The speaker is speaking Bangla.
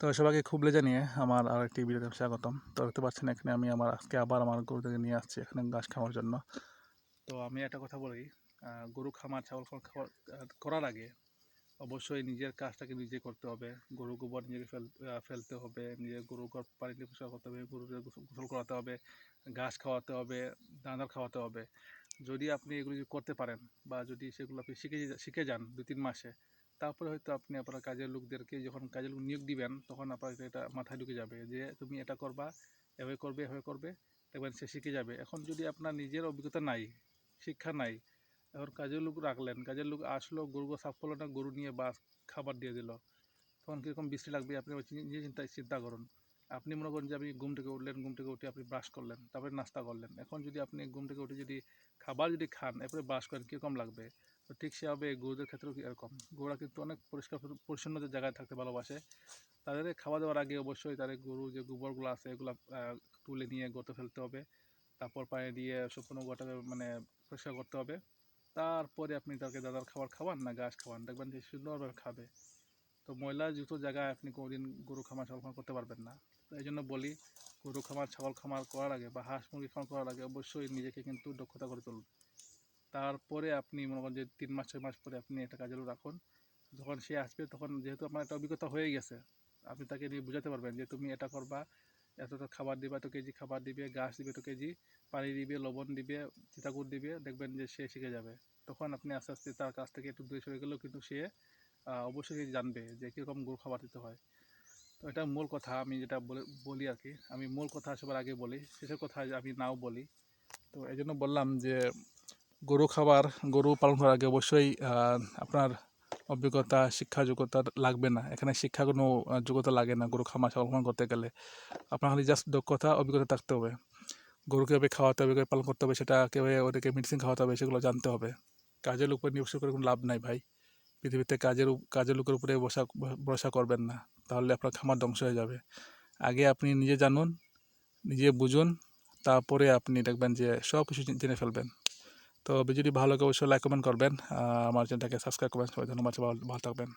তো সবাইকে খুব খুবলে জানিয়ে আমার আর একটি ভিডিওতে স্বাগতম। তো দেখতে পাচ্ছেন এখানে আমি আমার আজকে আবার আমার গরুদেরকে নিয়ে আসছি এখানে ঘাস খাওয়ার জন্য। তো আমি একটা কথা বলি গরু খামার, ছাগল খামার খাওয়ার করার আগে অবশ্যই নিজের কাজটাকে নিজে করতে হবে। গরু গোবর নিজেকে ফেল ফেলতে হবে, নিজের গরু ঘর পানি দিয়ে পরিষ্কার করতে হবে গরুদের গোসল করাতে হবে, ঘাস খাওয়াতে হবে, দানাদার খাওয়াতে হবে। যদি আপনি এগুলো করতে পারেন বা যদি সেগুলো আপনি শিখে শিখে যান দু তিন মাসে তারপরে হয়তো আপনি আপনার কাজের লোকদেরকে যখন কাজের লোক নিয়োগ দিবেন, তখন আপনার এটা মাথায় ঢুকে যাবে যে তুমি এটা করবা, এভাবে করবে এভাবে করবে, দেখবেন সে শিখে যাবে। এখন যদি আপনার নিজের অভিজ্ঞতা নাই, শিক্ষা নাই, এখন কাজের লোক রাখলেন, কাজের লোক আসলো, গরু সাফ করল না গরু নিয়ে বা খাবার দিয়ে দিল, তখন কীরকম বৃষ্টি লাগবে? আপনি নিজে চিন্তা চিন্তা করুন। আপনি মনে করেন যে আপনি ঘুম থেকে উঠলেন, ঘুম থেকে উঠে আপনি ব্রাশ করলেন, তারপরে নাস্তা করলেন। এখন যদি আপনি ঘুম থেকে উঠে যদি খাবার যদি খান, এরপরে ব্রাশ করেন, কীরকম লাগবে? তো ঠিক সেভাবে গরুদের ক্ষেত্রেও কি এরকম? গরুরা কিন্তু অনেক পরিষ্কার পরিচ্ছন্ন যে জায়গায় থাকতে ভালোবাসে। তাদের খাওয়া দাওয়ার আগে অবশ্যই তাদের গরু যে গোবরগুলো আছে এগুলো তুলে নিয়ে গর্তে ফেলতে হবে। তারপর পানি দিয়ে সম্পূর্ণ গোটাকে মানে পরিষ্কার করতে হবে। তারপরে আপনি তাকে দাদার খাবার খাওয়ান না ঘাস খাওয়ান, দেখবেন যে সুন্দরভাবে খাবে। তো ময়লা যুক্ত জায়গায় আপনি কোনোদিন গরু খামার ছাগল খামার করতে পারবেন না। এই জন্য বলি, গরু খামার, ছাগল খামার করার আগে বা হাঁস মুরগি খামার করার আগে অবশ্যই নিজেকে কিন্তু দক্ষতা করে তুলুন। তারপরে আপনি মনে করেন যে তিন মাস, ছয় মাস পরে আপনি একটা কাজে রাখুন। যখন সে আসবে, তখন যেহেতু আপনার একটা অভিজ্ঞতা হয়ে গেছে, আপনি তাকে নিয়ে বুঝাতে পারবেন যে তুমি এটা করবা, এতটা খাবার দিবে এত কেজি খাবার দিবে গাছ দিবে এত কেজি পানি দিবে, লবণ দিবে চিতাকুট দিবে, দেখবেন যে সে শিখে যাবে। তখন আপনি আস্তে আস্তে তার কাছ থেকে একটু দূরে সরে গেলেও কিন্তু সে অবশ্যই জানবে যে কীরকম গরু খাবার দিতে হয়। তো এটা মূল কথা আমি যেটা বলে, বলি আর কি। আমি মূল কথা সবার আগে বলি, শেষের কথা আমি নাও বলি। তো এই জন্য বললাম যে গরু খাবার, গরু পালন করার আগে অবশ্যই আপনার অভিজ্ঞতা, শিক্ষা যোগ্যতা লাগবে না। এখানে শিক্ষা কোনো যোগ্যতা লাগে না গরু খামার ছাগল করতে গেলে। আপনার খালি জাস্ট দক্ষতা, অভিজ্ঞতা থাকতে হবে। গরু কীভাবে খাওয়াতে হবে পালন করতে হবে, সেটা কীভাবে ওদেরকে মেডিসিন খাওয়াতে হবে, সেগুলো জানতে হবে। কাজের উপর নির্ভর করে কোনো লাভ নাই ভাই। পৃথিবীতে কাজের কাজের লোকের উপরে বসা, ভরসা করবেন না। তাহলে আপনার খামার ধ্বংস হয়ে যাবে। আগে আপনি নিজে জানুন, নিজে বুঝুন, তারপরে আপনি দেখবেন যে সব কিছু জেনে ফেলবেন। তো ভিডিওটি ভালো লাগে অবশ্যই লাইক কমেন্ট করবেন। আমার চ্যানেলটাকে সাবস্ক্রাইব করবেন। সবাই ধন্যবাদ ভালো থাকবেন।